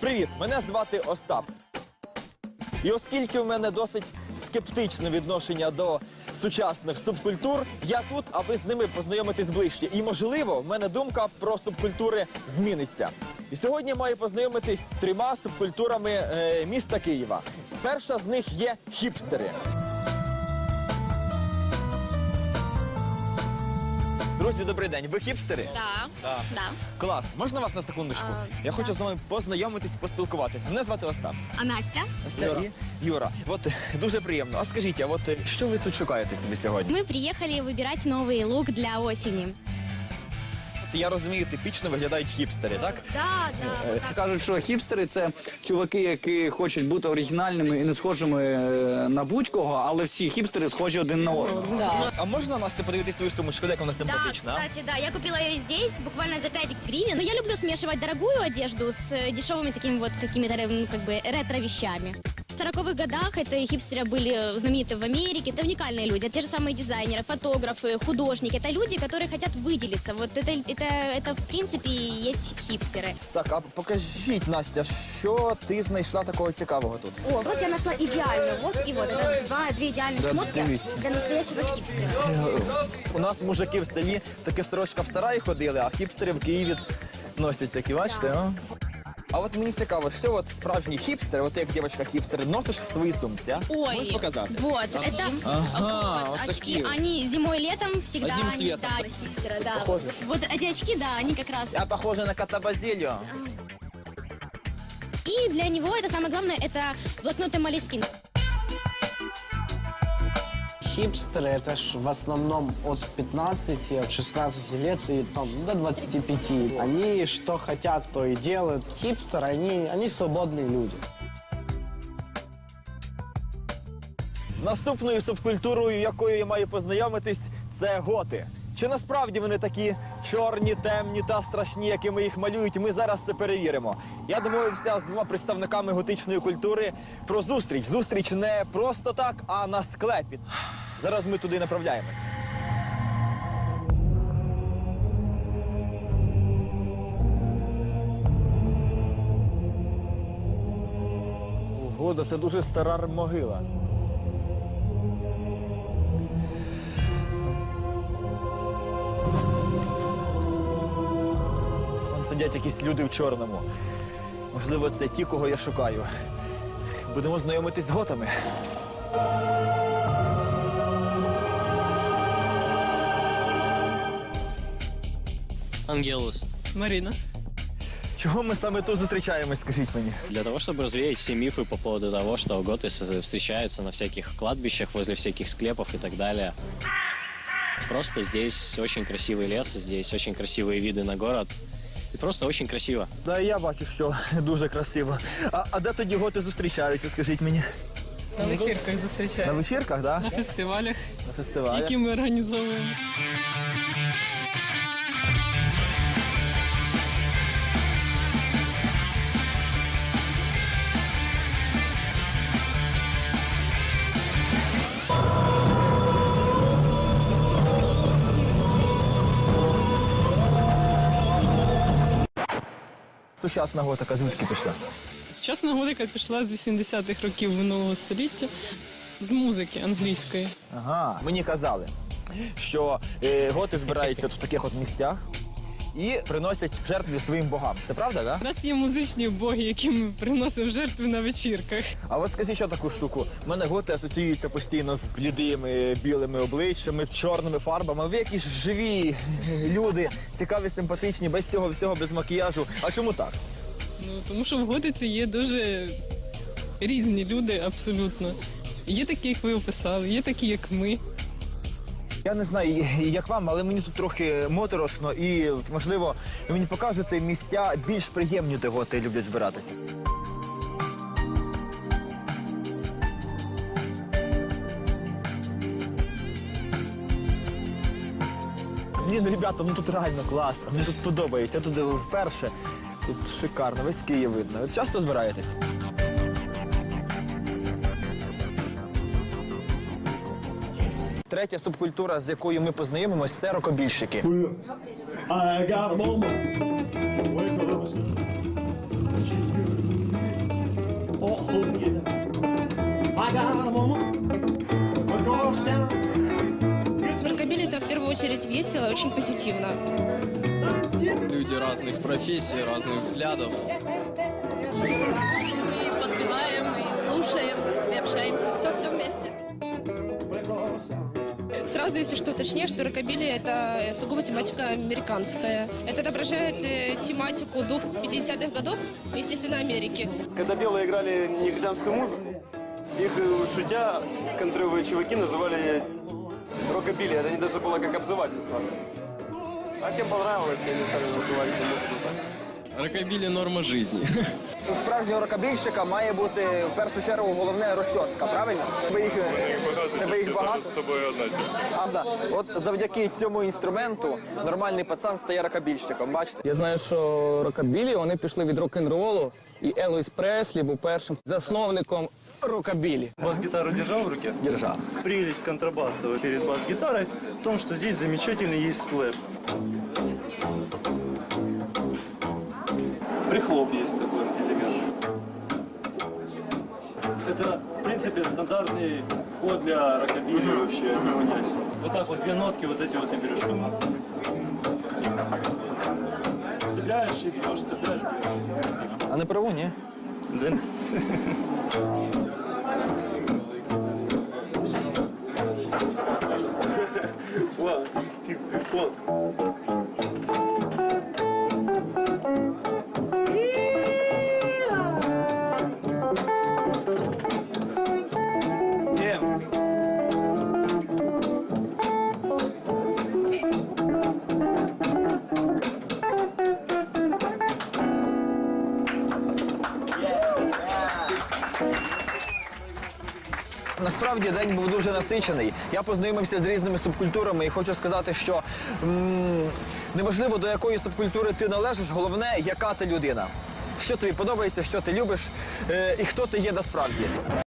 Привіт, мене звати Остап. І оскільки в мене досить скептичне відношення до сучасних субкультур, я тут, аби з ними познайомитись ближче. І можливо, в мене думка про субкультури зміниться. І сьогодні маю познайомитись з трьома субкультурами е, міста Києва. Перша з них є хіпстери. Друзі, добрий день. Ви хіпстери? Да. Да. Да. Клас. Можна вас на секундочку? А, Я да. хочу з вами познайомитись, поспілкуватись. Мене звати Остап. А Настя? Юра. Юра, от е, дуже приємно. А скажіть, а от е, що ви тут шукаєте собі сьогодні? Мы приехали выбирать новый лук для осени. От я розумію, типічно виглядають хіпстери, так? Да, да. Кажуть, що хіпстери це чуваки, які хочуть бути оригінальними і не схожими е, на будь-кого, але всі хіпстери схожі один на одного. А можна Настя подивитись твою сумочку, як вона Да, симпатична? а? кстати, да, я купила ее здесь буквально за 5 гривен. Но я люблю смешивать дорогую одежду с э, дешевыми такими вот какими-то ну, как бы ретро-вещами. В 40-х годах это хипстеры были знамениты в Америке. Это уникальные люди. Это те же самые дизайнеры, фотографы, художники. Это люди, которые хотят выделиться. Вот это, это, это в принципе и есть хипстеры. Так, а покажіть, Настя, що ти знайшла такого цікавого тут? О, вот я нашла идеальную. Вот и вот. Это два, две идеальных Да, шмотки дивіться. для настоящего хипстера. У нас мужики в селі таке сорочка в сараї ходили, а хіпстери в Києві носять такі, бачите? А? А от мені цікаво, що от справжній хіпстер, от як дівчинка хіпстер, носиш в своїй сумці, а? Ой, Можеш показати? Вот, это Ага, вот, вот очки. такие вот. Они зимой и летом всегда Одним они, цветом. да, хипстера, да. Похоже. Вот эти очки, да, они как раз. Я похожа на кота Базилио. И для него это самое главное, это блокноты Малискин. Хипстеры это ж в основном от 15, от 16 лет и там до 25. Они что хотят, то и делают. Хипстеры, они, они свободные люди. Наступною субкультурою, якою я маю познайомитись, це готи. Чи насправді вони такі чорні, темні та страшні, якими їх малюють? Ми зараз це перевіримо. Я домовився з двома представниками готичної культури про зустріч. Зустріч не просто так, а на склепі. Зараз ми туди направляємось. Ого, це дуже стара могила. Вон сидять якісь люди в чорному. Можливо, це ті, кого я шукаю. Будемо знайомитись з готами. Ангелус. Марина. Чого ми саме тут зустрічаємось, скажіть мені? Для того, чтобы развеять все мифы по поводу того, что готы с- встречаются на всяких кладбищах, возле всяких склепов и так далее. Просто здесь очень красивый лес, здесь очень красивые виды на город. И просто очень красиво. Да, я бачу, що дуже красиво. А, а де тоді готи зустрічаються, скажіть мені? На вечірках На зустрічаємо. вечірках, да? На фестивалях, На фестивалі. які ми організовуємо. Сучасна готика звідки пішла? Сучасна готика пішла з 80-х років минулого століття з музики англійської. Ага. Мені казали, що е, готи збираються в таких от місцях і приносять жертви своїм богам. Це правда, так? У нас є музичні боги, які ми приносимо жертви на вечірках. А от скажіть ще таку штуку. У мене готи асоціюються постійно з блідими білими обличчями, з чорними фарбами. Ви якісь живі люди, цікаві, симпатичні, без цього всього, без макіяжу. А чому так? Ну тому що в готиці є дуже різні люди абсолютно. Є такі, як ви описали, є такі, як ми. Я не знаю, як вам, але мені тут трохи моторошно і, можливо, ви мені покажете місця більш приємні, де готи люблять збиратися. Блін, ребята, ну тут реально класно. Мені тут подобається. Я тут вперше. Тут шикарно, весь Київ видно. Ви часто збираєтесь? Третя субкультура, з якою ми познайомимось, це рокобільщики. I got a moment. Wake up. Oh, yeah. I got a moment. We're gonna stand. Рокобили это в первую очередь весело и очень позитивно. Люди разных профессий, разных взглядов. Мы подпеваем и слушаем, и общаемся, все-все вместе. Сразу, если что, уточнее, что рокобили — это сугубо тематика американская. Это отображает э, тематику дух 50-х годов, естественно, Америки. Когда белые играли негритянскую музыку, их э, шутя контровые чуваки называли рокобили. Это не даже было как обзывательство. А тем понравилось, и они стали называть эту музыку так. Рокобили норма жизни. У справжнього рокобільщика має бути в першу чергу головне розчоска, правильно? Тебе їх, тебе їх багато. З собою одна от завдяки цьому інструменту нормальний пацан стає рокобільщиком. Бачите? Я знаю, що рокабілі вони пішли від рок-н-ролу, і Елвіс Преслі був першим засновником рокабілі. Бас-гитару держал в руке? Держав. Прелесть контрабаса перед бас-гитарой в том, что здесь замечательный есть слэп. Прихлоп есть такой элемент. Это, в принципе, стандартный ход для рокобили вообще понять. Вот так вот две нотки вот эти вот и берешь. Цепляешь и бьешь, цепляешь, бьешь. А не праву, ні? Да. One, two, one. Насправді день був дуже насичений. Я познайомився з різними субкультурами і хочу сказати, що неважливо до якої субкультури ти належиш, головне, яка ти людина. Що тобі подобається, що ти любиш е, і хто ти є насправді.